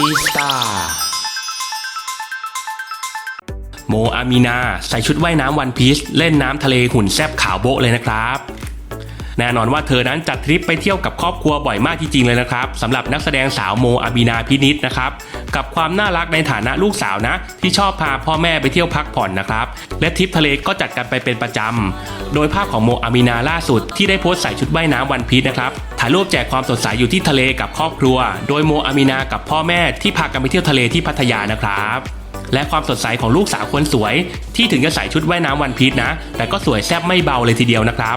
จีสตาโมอามีนา ใส่ชุดว่ายน้ำวันพีชเล่นน้ำทะเลหุ่นแซบขาวโบ๊ะเลยนะครับ แน่นอนว่าเธอนั้นจัดทริปไปเที่ยวกับครอบครัวบ่อยมากจริงๆเลยนะครับสำหรับนักแสดงสาวโมอาบีนาพินิษนะครับกับความน่ารักในฐานะลูกสาวนะ ที่ชอบพาพ่อแม่ไปเที่ยวพักผ่อนนะครับและทริปทะเลก็จัดกันไปเป็นประจำโดยภาพของโมอาบีนาล่าสุด ที่ได้โพสต์ใส่ชุดว่ายน้ำวันพีชนะครับถ่ายรูปแจกความสดใสอยู่ที่ทะเลกับครอบครัว โดยโมอามีนากับพ่อแม่ที่พากันไปเที่ยวทะเลที่พัทยานะครับ และความสดใสของลูกสาวคนสวย ที่ถึงจะใส่ชุดว่ายน้ำวันพีชนะ แต่ก็สวยแซ่บไม่เบาเลยทีเดียวนะครับ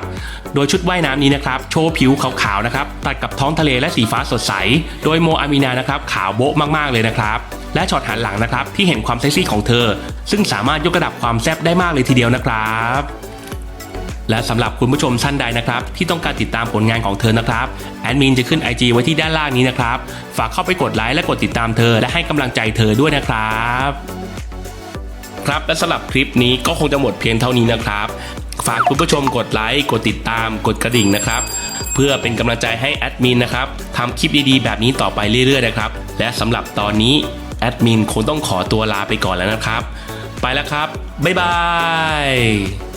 โดยชุดว่ายน้ำนี้นะครับโชว์ผิวขาวๆนะครับตัดกับท้องทะเลและสีฟ้าสดใส โดยโมอามีนานะครับขาวโบ๊ะมากๆเลยนะครับและช็อตหันหลังนะครับที่เห็นความเซ็กซี่ของเธอ ซึ่งสามารถยกระดับความแซ่บได้มากเลยทีเดียวนะครับ และสำหรับคุณผู้ชมท่านใดนะครับ ที่ต้องการติดตามผลงานของเธอนะครับแอดมินจะขึ้น IG ไว้ที่ด้านล่างนี้นะครับ ฝากเข้าไปกดไลค์และกดติดตามเธอ และให้กำลังใจเธอด้วยนะครับครับและสำหรับคลิปนี้ก็คงจะหมดเพียงเท่านี้นะครับ ฝากคุณผู้ชมกดไลค์กดติดตามกดกระดิ่งนะครับ เพื่อเป็นกำลังใจให้แอดมินนะครับทำคลิปดีๆ แบบนี้ต่อไปเรื่อยๆนะครับ และสำหรับตอนนี้แอดมินคงต้องขอตัวลาไปก่อนแล้วนะครับ ไปแล้วครับ บ๊ายบาย